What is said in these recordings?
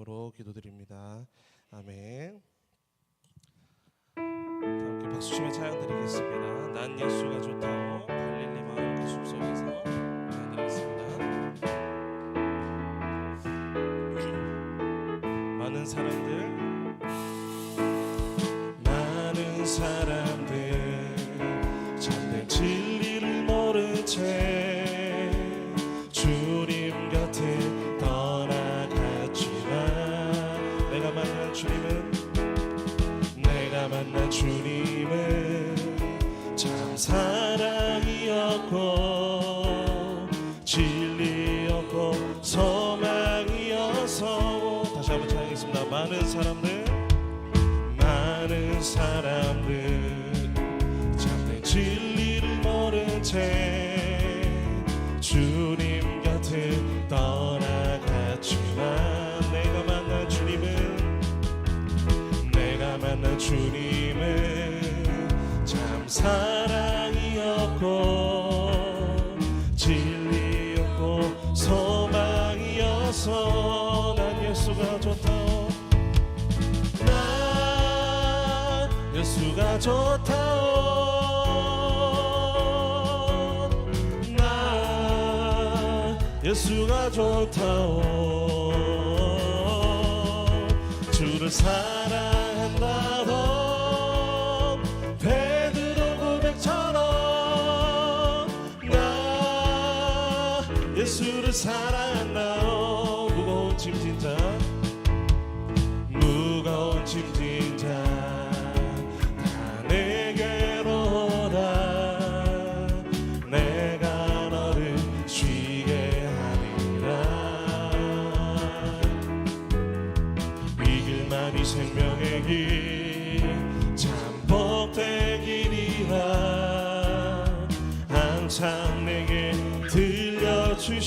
이름으로 기도드립니다. 아멘. 다 함께 박수 치며 찬양 드리겠습니다. 난 예수가 좋다 떠나 주님은 참 사랑이었고 진리였고 소망이어서 난 예수가 좋다. 난 예수가 좋다오 난 예수가 좋다오 주를 사랑 사랑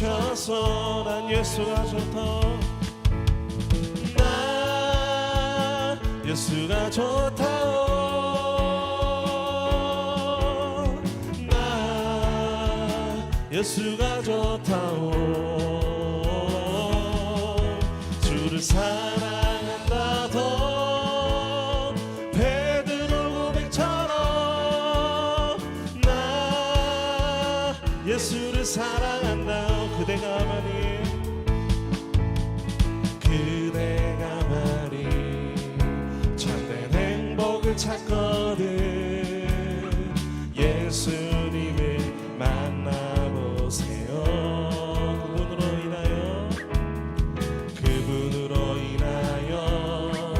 들려주셔서. 난 예수가 좋다. 나 예수가 좋다오 나 예수가 좋다오 주를 사랑한다던 예수를 사랑한다 그대가 많이 그대가 말이 참된 행복을 찾거든. 예수님을 만나보세요. 그분으로 인하여. 그분으로 인하여.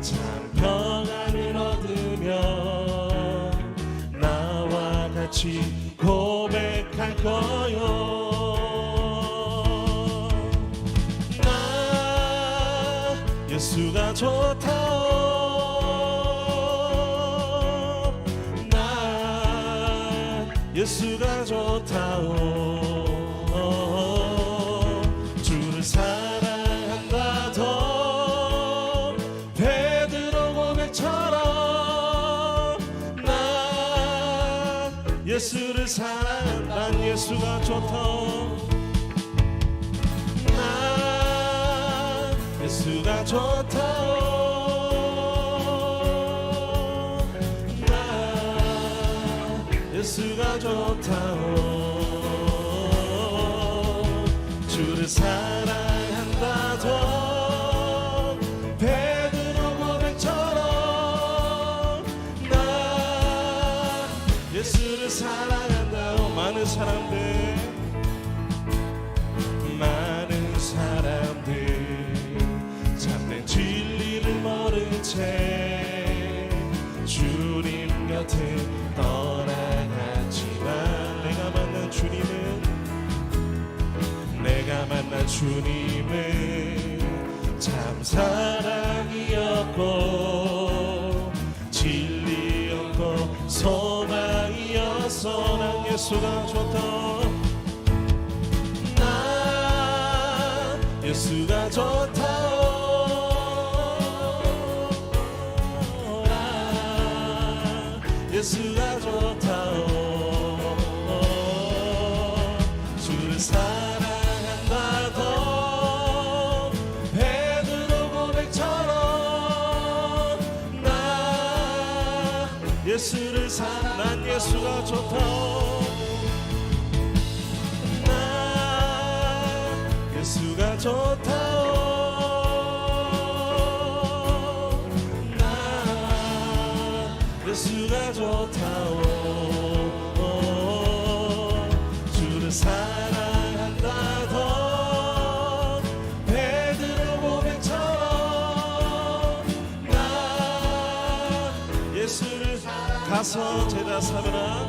참 평안을 얻으며 나와 같이 고백할 거요 예수가 좋다오. 나 예수가 좋다오. 주를 사랑한다던 베드로 고백처럼 나 예수를 사랑한 난 예수가 좋다 예수가 좋다오. 난 예수가 좋다오. 주를 사랑한다던 베드로 고백처럼 나 예수를 사랑한다오. 많은 사람들 곁에 떠나갔지만 내가 만난 주님은 내가 만난 주님은 참 사랑이었고 진리였고 소망이어서 난 예수가 좋다 예수가 좋다. 나 예수가 좋다 나, 예수가 좋다 삼으라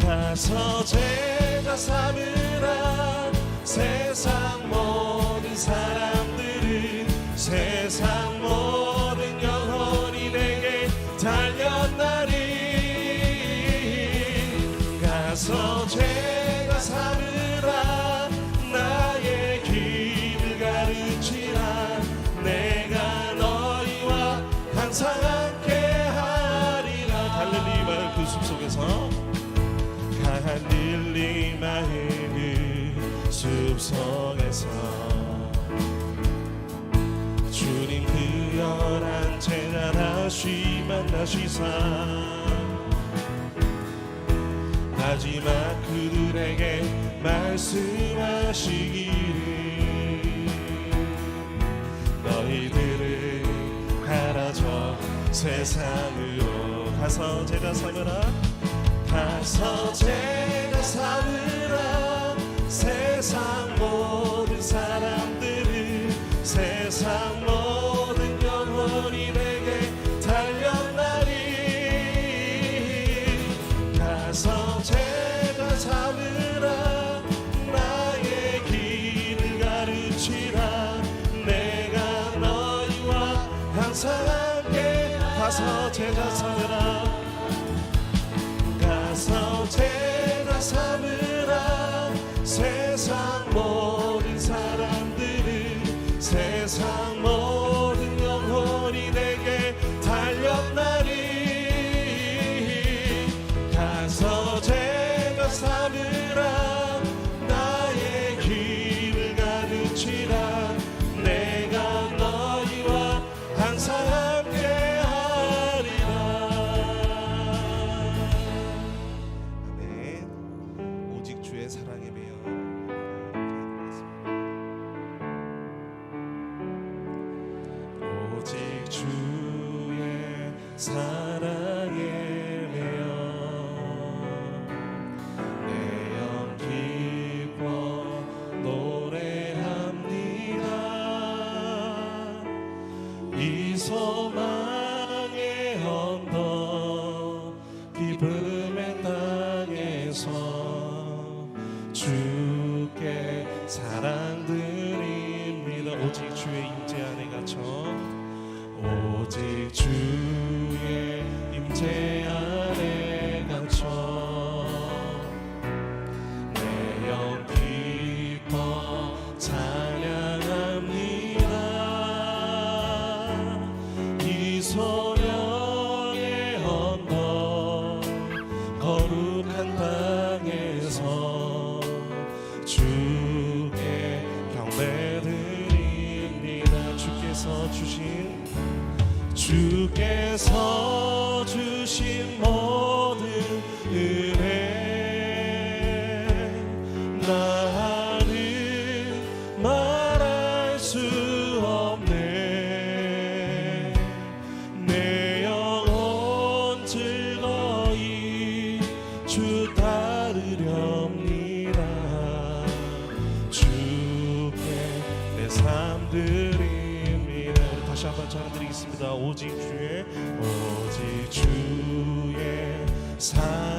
가서 제가 삼으라 세상 그 시사. 마지막 그들에게 말씀하시기를 너희들을 갈아져 세상으로 가서 제가 사으라. 가서 제가 사으라. 세상 모든 사람들을 세상 모든 像梦 주의 사랑. 오직 주의 임재한 주신 모 time.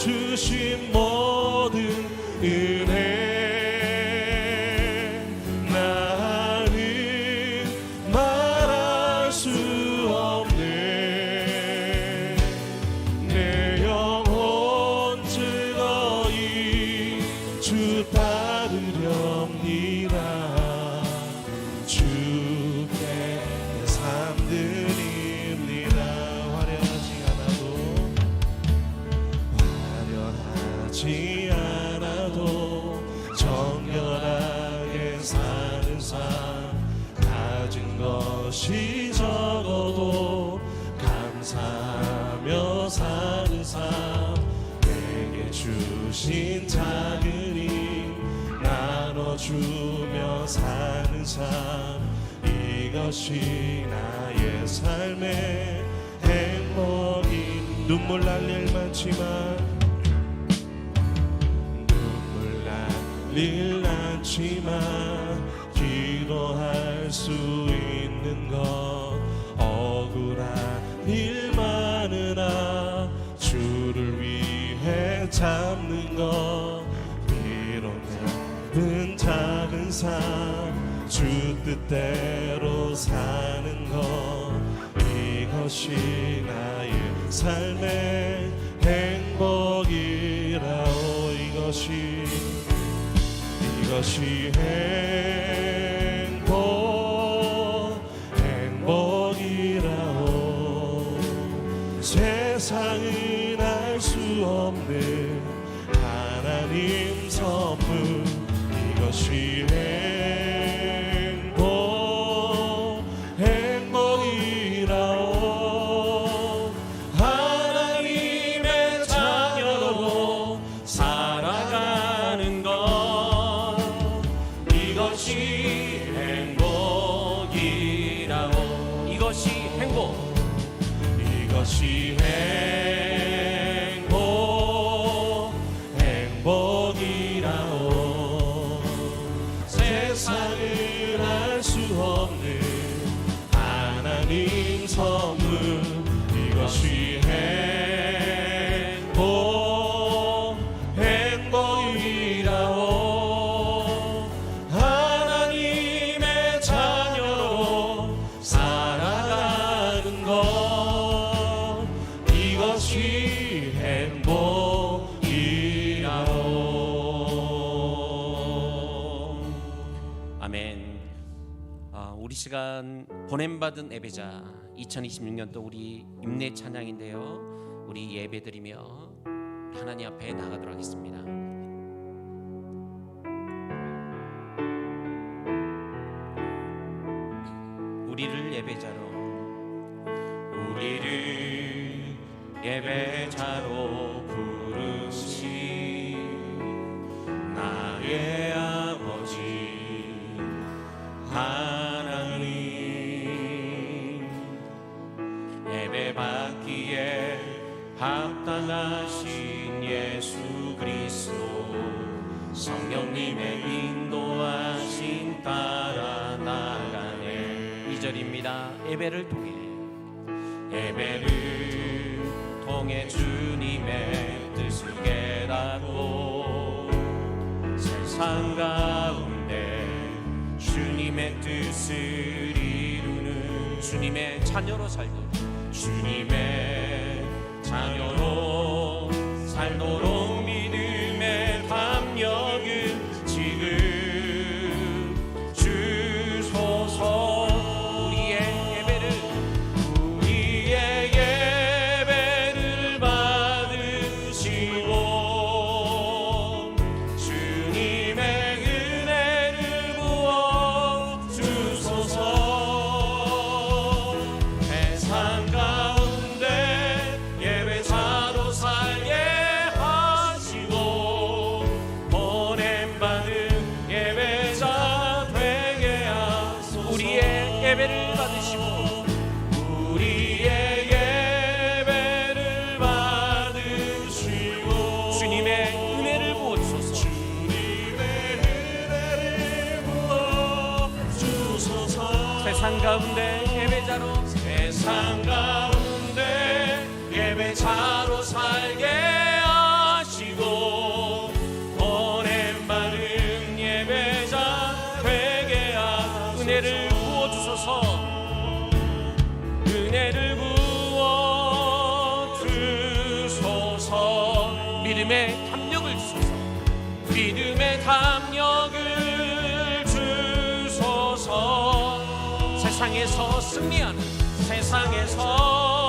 주신 하지 않아도 정결하게 사는 삶 가진 것이 적어도 감사하며 사는 삶. 내게 주신 작은 힘 나눠주며 사는 삶. 이것이 나의 삶의 행복인 눈물 날 일 많지만 일 않지만 기도할 수 있는 것. 억울한 일 많으나 주를 위해 잡는 것. 비록 작은 작은 삶주 뜻대로 사는 것. 이것이 나의 삶의 이것이 이것이 행복이라오 이것이 행복. 이것이 행복 시간 보냄받은 예배자 2026년도 우리 임내 찬양인데요. 우리 예배드리며 하나님 앞에 나가도록 하겠습니다. 우리를 예배자로 우리를 예배자로 성령님의 인도하신 따라 나가네. 2절입니다. 예배를 통해. 예배를 통해 주님의 뜻을 깨닫고 세상 가운데 주님의 뜻을 이루는 주님의 자녀로 살도록 주님의 자녀로 살도록 가운데 예배자로 세상 가운데 예배자로 살게 하시고 보냄 받은 예배자 되게 하 은혜를 부어 주소서. 은혜를 부어 주소서. 믿음의 담력을 주소서. 믿음의 담력 세상에서 승리하는 세상에서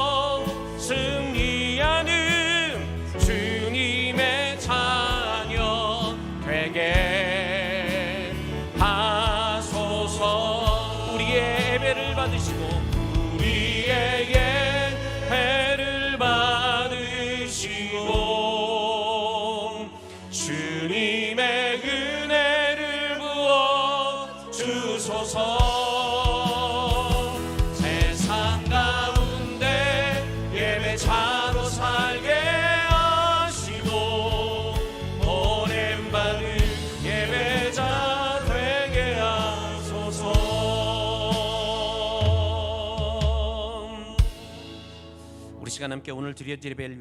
시간 함께 오늘 드릴 예배를